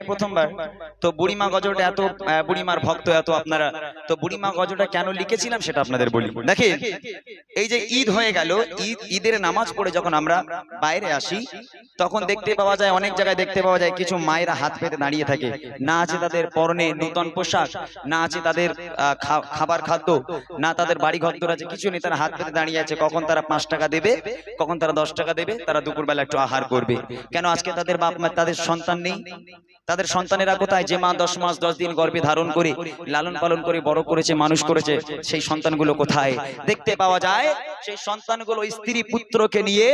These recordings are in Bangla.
প্রথমবার। তো বুড়িমা গজলটা এত বুড়িমার ভক্ত এত আপনারা, তো বুড়িমা গজলটা কেন লিখেছিলাম সেটা আপনাদের বলি। দেখেন এই যে ঈদ হয়ে গেল, ঈদ, ঈদের নামাজ পড়ে যখন আমরা বাইরে আসি, তখন দেখতে পাওয়া যায়, অনেক জায়গায় দেখতে পাওয়া যায় কিছু মায়েরা হাত পেতে দাঁড়িয়ে থাকে। না আছে তাদের পরনে নূতন পোশাক, না আছে তাদের খাবার খাদ্য, না তাদের বাড়ি ঘর আছে, কিছু নেই, তারা হাত পেতে দাঁড়িয়ে আছে। কখন তারা পাঁচ টাকা দেবে, কখন তারা দশ টাকা দেবে, তারা দুপুরবেলা একটু আহার করবে। কেন আজকে তাদের বাপ মা তাদের সন্তান নেই? তাদের সন্তানেরা কোথায়? যে মা দশ মাস দশ দিন গর্ভে ধারণ করে লালন পালন করে বড় করেছে মানুষ করেছে সেই সন্তানগুলো কোথায়? দেখতে পাওয়া যায় সেই সন্তানগুলো স্ত্রী পুত্রকে নিয়ে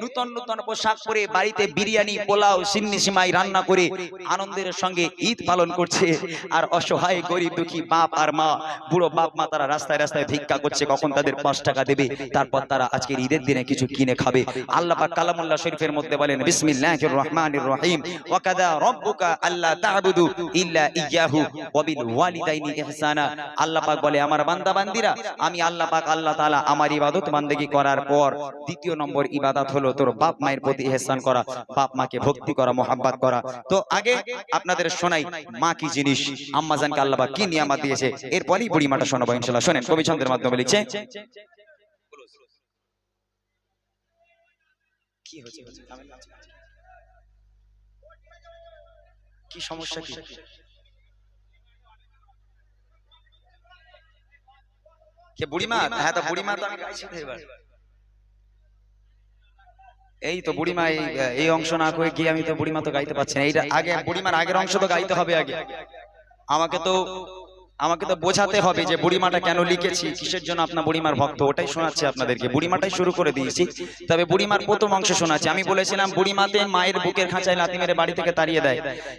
নূতন নূতন পোশাক পরে বাড়িতে বিরিয়ানি পোলাও সিন্নি সিমাই রান্না করে আনন্দের সঙ্গে ঈদ পালন করছে আর অসহায় গরিব দুঃখী বাপ আর মা বুড়ো বাপ মা তারা রাস্তায় রাস্তায় ভিক্ষা করছে কখন তাদের পাঁচ টাকা দেবে? তারপর তারা আজকের ঈদের দিনে কিছু কিনে খাবে আল্লাহ কালামুল্লাহ শরীফের মধ্যে বলেন বিসমিল্লাহির রহমানির রহিম ওয়াকাদা রব্বুকা আল্লা তা'বুদু ইল্লা ইয়াহু ওয়া ওয়ালিদাইনি ইহসানা। আল্লাহ পাক বলে, আমার বান্দা বান্দিরা আমি আল্লাহ পাক আল্লাহ তাআলা আমার ইবাদত বান্দেগী করার পর দ্বিতীয় নম্বর ইবাদত হলো তোর বাপ মায়ের প্রতি ইহসান করা, বাপ মাকে ভক্তি করা, মোহাব্বত করা। তো আগে আপনাদের শোনাই, মা কি জিনিস? আম্মা জানকে আল্লাহ পাক কি নিয়ামত দিয়েছে? এরপরই বুড়ি মাটা শোনাবো ইনশাআল্লাহ শুনেন, কবি ছন্দের মাধ্যমে লিখছে, কি হচ্ছে? কি সমস্যা কি? কে? বুড়িমা? হ্যাঁ তো বুড়িমা তো আমি গাইছি এবার। এই তো বুড়িমা এই এই অংশ না করে গিয়ে আমি তো বুড়িমা তো গাইতে পারছি না। এইটা আগে বুড়িমার আগের অংশ তো গাইতে হবে আগে আমাকে তো আমাকে তো বোঝাতে হবে যে বুড়িমাটা কেন লিখেছি কিসের জন্য আপনার বুড়িমার ভক্ত ওটাই শোনাচ্ছি আপনাদেরকে। বুড়িমাটাই শুরু করে দিয়েছি। তবে বুড়িমার প্রথম অংশ শোনাচ্ছি। আমি বলেছিলাম বুড়িমাতে মায়ের বুকের খাঁচায় লাতি মেরে বাড়ি থেকে তাড়িয়ে দেয়।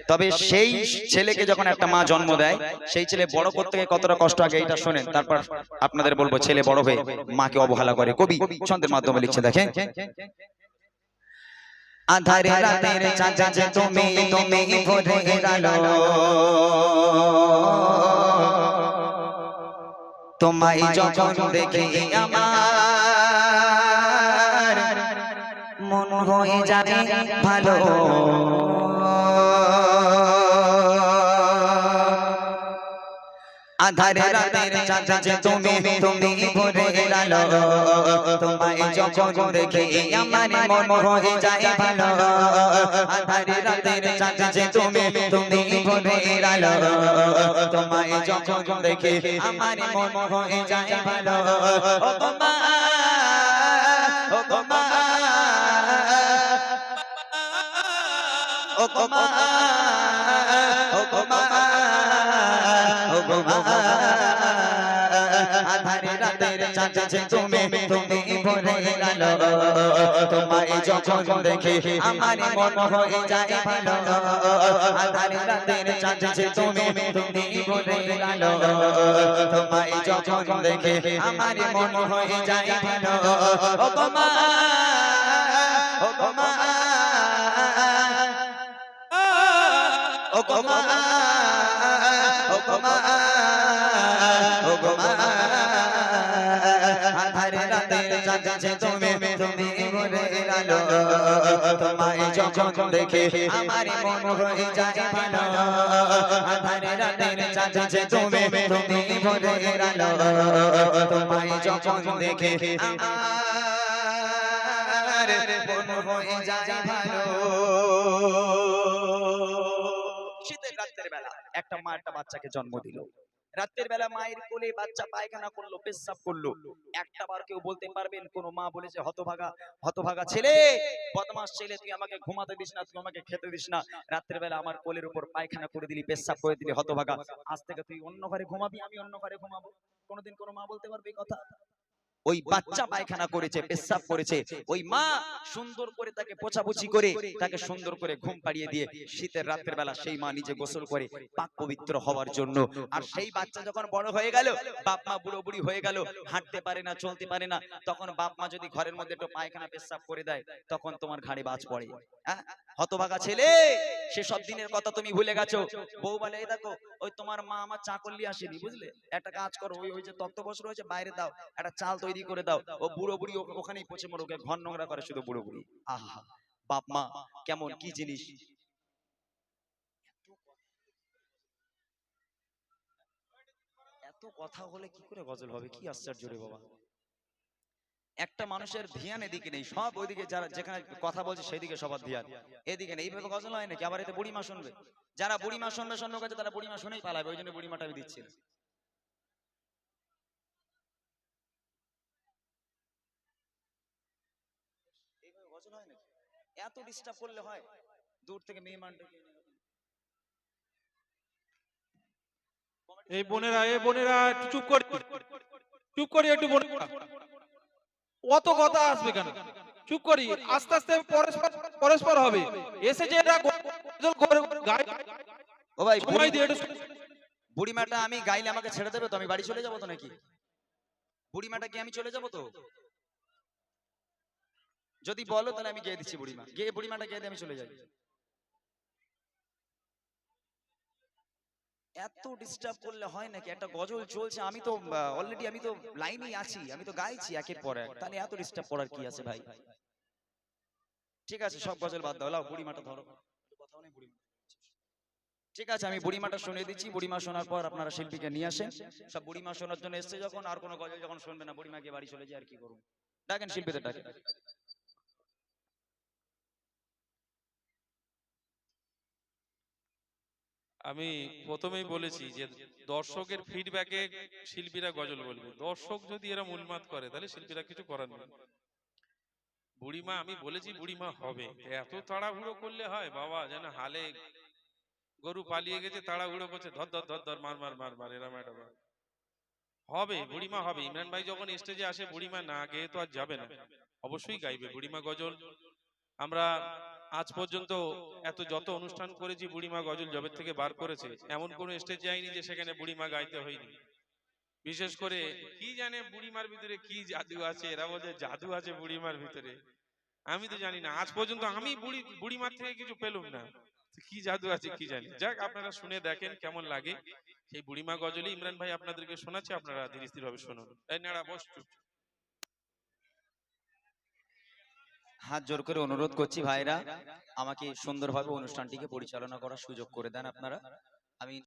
তবে সেই ছেলেকে যখন একটা মা জন্ম দেয় সেই ছেলে বড় করতে কতটা কষ্ট আগে এটা শোনেন। তারপর আপনাদের বলব ছেলে বড় হয়ে মাকে অবহেলা করে কবি ছন্দের মাধ্যমে লিখছে দেখেন। আধারে রাতের চাঁদে তুমি তুমি ভরে গেলো তোমায় যখন দেখি আমার মন হয়ে যাবে ভালো। আধারে রাতের চাঁদে তুমি তুমি ভরে গেলো তোমায় যখন দেখি আমার মন হয়ে যায় ভালো। আধারে রাতের চাঁদে তুমি তুমি ভরে গেলো তোমায় যখন দেখি আমার মন হয়ে যায় ভালো। ও গো মা ও গো মা ও গো আধারে রাতের চাঁদে তুমি তুমি ভরে গেলো তোমায় যখন দেখি আমার মন হয়ে যায় ভালো আধারে রাতের চাঁদে তুমি তুমি ভরে গেলো তোমায় যখন দেখি চাঁদে তুমি তুমি তোমায় যখন দেখে আমার মন যায় ভালো আধারে রাতের চাঁদে তুমি তুমি তোমায় যখন দেখে আমার মন যায় ভালো শীতের রাতের বেলা একটা মা একটা বাচ্চাকে জন্ম দিল। রাতের বেলা মায়ের কোলে বাচ্চা পায়খানা করল পেশাব করল। একটা বার কেউ বলতে পারবেন কোন মা বলেছে হতভাগা হতভাগা ছেলে বদমাস ছেলে তুই আমাকে ঘুমাতে দিস না তুই আমাকে খেতে দিস না। রাতের বেলা আমার কোলের উপর পায়খানা করে দিলি পেশাব করে দিলি হতভাগা। আজ থেকে তুই অন্য ঘরে ঘুমাবি আমি অন্য ঘরে ঘুমাবো। কোনোদিন কোনো মা বলতে পারবে কথা? ওই বাচ্চা পায়খানা করেছে পেশাব করেছে। ওই মা সুন্দর করে তাকে পোছাপুছি করে তাকে সুন্দর করে ঘুম পাড়িয়ে দিয়ে শীতের রাতের বেলা সেই মা নিজে গোসল করে পাক পবিত্র হওয়ার জন্য। আর সেই বাচ্চা যখন বড় হয়ে গেল বাপ মা বুড়ো বুড়ি হয়ে গেল হাঁটতে পারে না চলতে পারে না তখন বাপ মা যদি ঘরের মধ্যে একটু পায়খানা পেশাব করে দেয় তখন তোমার ঘাড়ে বাজ পড়ে। হ্যাঁ? হতভাগা ছেলে, সেসব দিনের কথা তুমি ভুলে গেছো। বউ বলে, এই দেখো, ওই তোমার মা আমার চা করলি আসেনি, বুঝলে? একটা কাজ করো, ওই ওই যে তক্ত বসে রয়েছে, বাইরে দাও, একটা চাল তৈরি করে দাও, ও বুড়ো বুড়ি ওখানেই পচে মরুক ঘর নোংরা করে শুধু বুড়ো বুড়ি। আহা, বাপ মা, কেমন, কি জিনিস? এত কথা হলে কি করে গজল হবে? কি আশ্চর্য রে বাবা। একটা মানুষের ধ্যান এদিকে নেই, সব ওইদিকে যারা যেখানে কথা বলছে সেইদিকে সবার ধ্যান। এদিকে নেই, এইভাবে গজল হয় নাকি? আবার এতে বুড়িমা শুনবে। যারা বুড়িমা শুনবে শূন্য কাছে তারা বুড়িমা শুনেই পালাবে, ওই জন্য বুড়িমাটা আমি দিচ্ছি এত ডিস্টার্ব করলে হয়। দূর থেকে মেহমান। এই বোনেরা এই বোনেরা চুপ করি চুপ করি, একটু বোনেরা। অত কথা আসবে কেন? চুপ করি আস্তে আস্তে পরস্পর পরস্পর হবে। এসে যে এরা ও ভাই সময় দিয়ে বুড়িমাটা আমি গাইলে আমাকে ছেড়ে দেবে তো? আমি বাড়ি চলে যাব তো নাকি? বুড়িমাটা কি আমি চলে যাব তো? যদি বলো তাহলে আমি গিয়ে দিচ্ছি বুড়িমা। গিয়ে বুড়িমাটা গিয়ে দিয়ে আমি চলে যাই। এত ডিস্টার্ব করলে হয় নাকি? একটা গজল চলছে আমি তো অলরেডি আমি তো লাইনেই আছি আমি তো গাইছি একের পর এক। তাহলে এত ডিস্টার্ব করার কি আছে ভাই? ঠিক আছে সব গজল বাদ দাও লাও বুড়িমাটা ধরো। কথাও নেই বুড়িমা ঠিক আছে আমি বুড়িমাটা শুনে দিচ্ছি বুড়িমা শোনার পর আপনারা শিল্পীকে নিয়ে আসেন। সব বুড়িমা শোনার জন্য এসছে যখন আর কোনো গজল যখন শুনবে না বুড়িমা গিয়ে বাড়ি চলে যায় আর কি করুন। ডাকেন শিল্পীদের ডাকেন আমি প্রথমেই বলেছি যে দর্শকের ফিডব্যাকে শিল্পীরা গজল বলবে। দর্শক যদি এরা মূলমাত করে, তাহলে শিল্পীরা কিছু করার নেই। বুড়িমা, আমি বলেছি বুড়িমা হবে। এত তাড়াহুড়ো করলে হয়, বাবা, যেন হালে গরু পালিয়ে গেছে, তাড়াহুড়ো করছে, ধর ধর ধর ধর, মার মার মার মার, এরম একটা হবে, বুড়িমা হবে। ইমরান ভাই যখন স্টেজে আসে, বুড়িমা না গেয়ে তো আর যাবে না। অবশ্যই গাইবে। বুড়িমা গজল। আমরা আজ পর্যন্ত এত যত অনুষ্ঠান করেছি বুড়িমা গজল জবের থেকে বার করেছে, এমন কোন স্টেজ যায়নি যে সেখানে বুড়িমা গাইতে হয়নি। বিশেষ করে কি জানে বুড়িমার ভিতরে কি জাদু আছে, এরা বলছে জাদু আছে বুড়িমার ভিতরে। আমি তো জানি না, আজ পর্যন্ত আমি বুড়ি বুড়িমার থেকে কিছু পেলুম না। কি জাদু আছে কি জানি। যাক, আপনারা শুনে দেখেন কেমন লাগে। সেই বুড়িমা গজলে ইমরান ভাই আপনাদেরকে শোনাচ্ছে, আপনারা ধীরে স্থির ভাবে শুনুন। এই নাড়া, বস চুপ। হাত জোর করে অনুরোধ করছি ভাইরা, আমাকে সুন্দরভাবে অনুষ্ঠানটিকে পরিচালনা করার সুযোগ করে দেন আপনারা। আমি